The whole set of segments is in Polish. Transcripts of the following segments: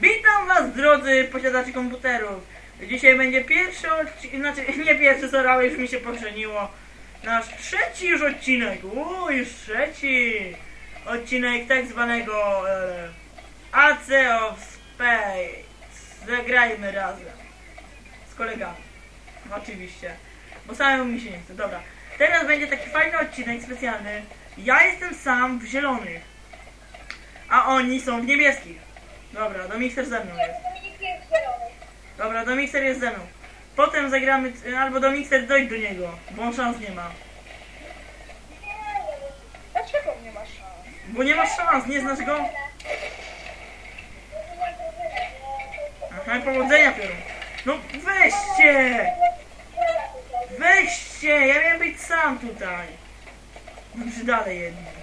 Witam was drodzy posiadacze komputerów. Dzisiaj będzie pierwszy odcinek, znaczy nie pierwszy, sorry, ale już mi się pożeniło. Nasz trzeci już odcinek, uuu, już trzeci odcinek tak zwanego e, AC of Space. Zagrajmy razem. Z kolegami. Oczywiście. Bo samemu mi się nie chce, dobra. Teraz będzie taki fajny odcinek specjalny. Ja jestem sam w zielonych. A oni są w niebieskich. Dobra, do mikser ze mną jest. Dominik jest zielony. Dobra, jest ze mną. Potem zagramy, albo do mikser dojdź do niego, bo on szans nie ma. Dlaczego nie ma szans? Bo nie masz szans, nie znasz go? Aha, powodzenia Piorun. No weźcie! Weźcie! Ja miałem być sam tutaj. No dalej jedni.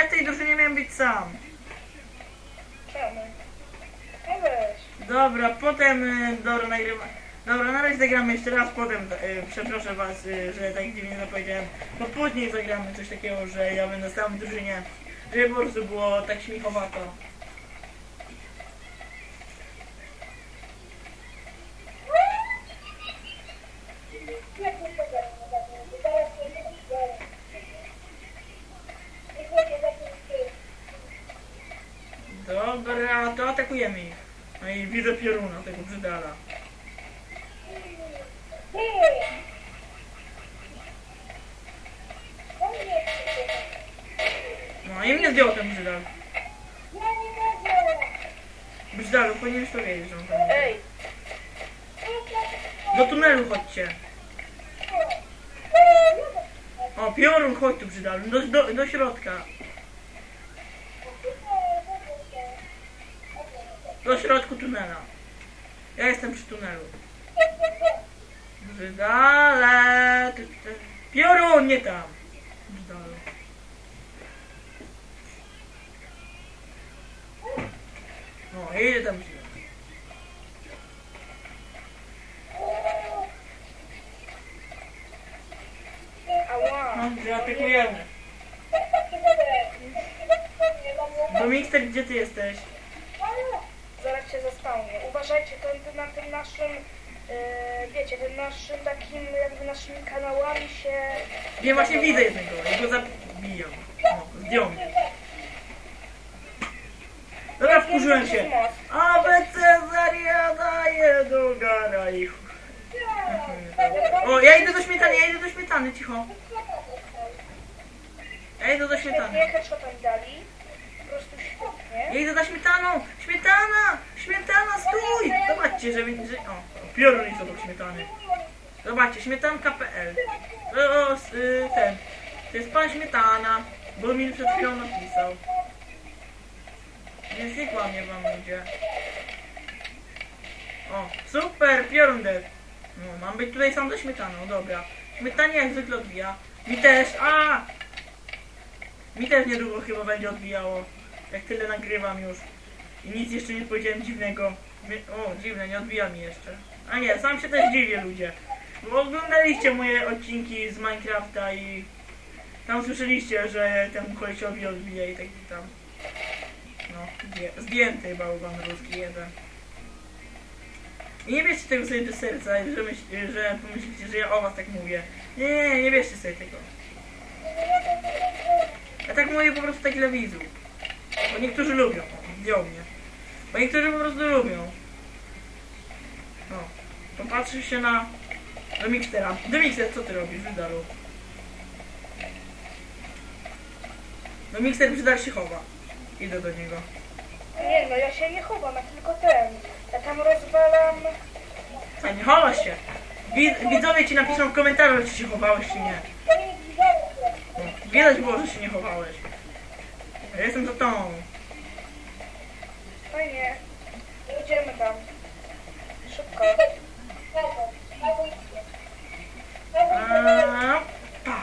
Ja, w tej drużynie miałem być sam. Czemu? No weź. Dobra, potem y, dobra nagrywa. Dobra, na razie zagramy jeszcze raz, potem y, przeproszę was, y, że tak dziwnie zapowiedziałem. Bo później zagramy coś takiego, że ja będę sam w drużynie. Żeby po prostu było tak śmichowato. Jak nie pogadamy, zaraz nie pogadamy. I chłopie, zaczynamy. Dobra, to atakujemy ich. No i widzę pioruna, tego brzydala. No i mnie zdjął ten brzydal. Ja nie mogę. Brzydalu, powinieneś to wiedzieć, że on tam jest. Ej! Do tunelu chodźcie. O, piorun, chodź tu brzydalu, do, do, do środka. Do środku tunela. Ja jestem przy tunelu. Brzydale. Piorun, nie tam. Brzydalu. O, idzie tam brzydal. Ała! No, zaatakujemy. Domikster, gdzie ty jesteś? Zespałnię. Uważajcie, ten, na tym naszym, e, wiecie, tym naszym takim, jakby naszymi kanałami się... Nie, właśnie widzę jednego, ja go zabijam. O, zdjął mnie. Dobra, wkurzyłem się. ABC Cezaria daje do gara i... O, ja idę do śmietany, ja idę do śmietany, cicho. Ja idę do śmietany. Dali. Ja idę za śmietaną! Śmietana! Śmietana, stój! Zobaczcie, że... że o, piorun jest obok śmietany. Zobaczcie, śmietanka.pl O, y, ten. To jest pan śmietana, bo mi przed chwilą napisał. Więc nie kłamie wam ludzie. O, super, piorun. No, mam być tutaj sam ze śmietaną, dobra. Śmietanie jak zwykle odbija. Mi też, a! Mi też niedługo chyba będzie odbijało. Jak tyle nagrywam już. I nic jeszcze nie powiedziałem dziwnego. O, dziwne, nie odbija mi jeszcze. A nie, sam się też dziwię ludzie. Bo oglądaliście moje odcinki z Minecrafta i tam słyszeliście, że temu kolesiowi odbija i tak tam. No, zdję- zdjęty bałwan ruski jeden. I nie bierzcie tego sobie do serca, że, że pomyślicie, że ja o was tak mówię. Nie, nie, nie, nie bierzcie sobie tego. Ja tak mówię po prostu tak dla widzów. Bo niektórzy lubią. O, zdjął mnie. Bo niektórzy po prostu lubią. No. Popatrzysz się na... Do mikstera. Do mikster, co ty robisz, Wydalu? Do mikster Brzydal się chowa. Idę do niego. Nie no, ja się nie chowam, ja tylko ten. Ja tam rozwalam... A nie chowasz się. Wid widzowie ci napiszą w komentarzu, czy się chowałeś, czy nie. No, widać było, że się nie chowałeś. Ja jestem za tą. Fajnie. Idziemy tam. Szybko. A, pa.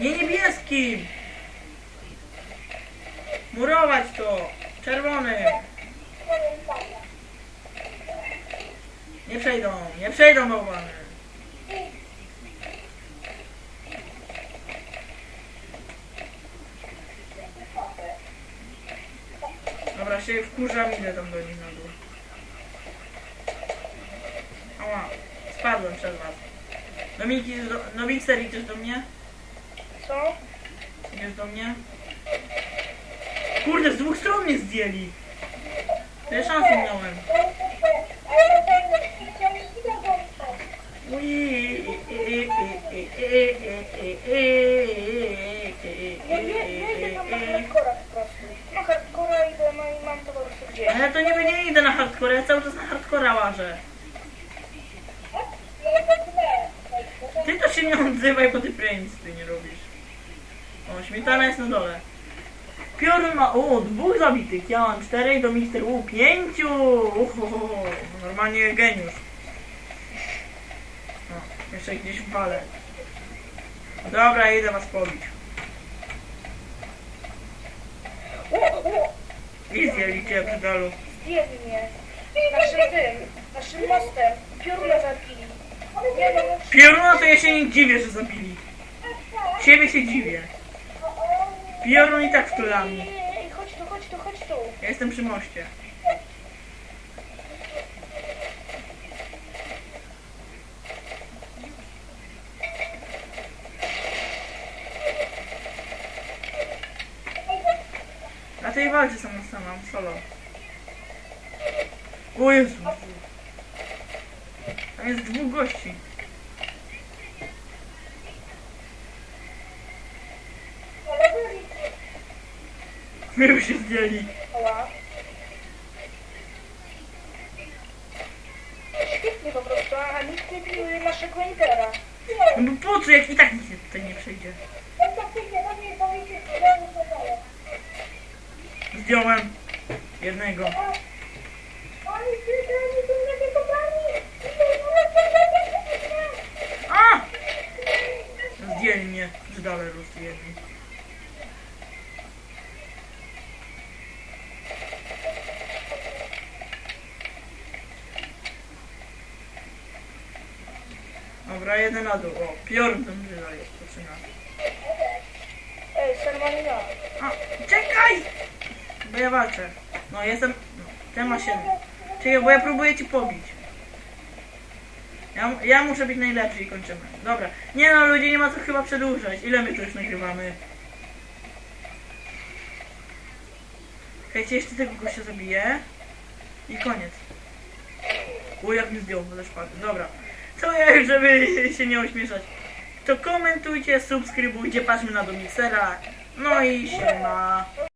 Nie niebieskim! Murować to! Czerwony! Nie przejdą, nie przejdą bałwany! Się wkurzam, idę tam do nich na dół. Ała, spadłem przez was. Dominiki, do, no Mixer, idziesz do mnie? Co? Idziesz do mnie? Kurde, z dwóch stron mnie zdjęli. Tyle szansy miałem. Nie, nie, nie idę tam na hardcora po prostu. Na hardcora idę, no i mam to po prostu gdzieś. Ale to nie, nie idę na hardcore, ja cały czas na hardcora łażę. Ty to się nie odzywaj, bo ty nic ty nie robisz. O, śmietana jest na dole. Piorun ma, o, dwóch zabitych, ja mam czterej, do Mister U pięciu. Uhoho, normalnie geniusz. O, jeszcze gdzieś walę. Dobra, idę was pobić. O, o, I zjelicie brzydalu. zdjęli mnie. Naszym tym, naszym mostem. Pioruna zabili. Nie Pioruna to ja się nie dziwię, że zabili. Siebie się dziwię. Piorun i tak wtula mnie. Ej, chodź tu, chodź tu, chodź tu. Ja jestem przy moście. Tej walce sam sama, solo. O Jezu. Tam jest dwóch gości. My już się zdjęli. Świetnie po prostu, a nikt nie pilnuje naszego lidera. No bo po co, jak i tak nic tutaj nie przejdzie. Zdjąłem jednego. A! Zdjęli mnie. Zdale rozjebli. Dobra, jeden na dół. O, piorun jest, poczyna. Ej, Sermanina. A, czekaj! Ja walczę. No, jestem... No, ten ma 7. Czekaj, bo ja próbuję ci pobić. Ja, ja muszę być najlepszy i kończymy. Dobra. Nie no, ludzie, nie ma co chyba przedłużać. Ile my tu już nagrywamy? Hejcie, jeszcze tego gościa zabiję. I koniec. O, jak mi zdjął, ale szpady. Dobra. To ja już, żeby się nie ośmieszać. To komentujcie, subskrybujcie, patrzmy na do miksera. No i siema.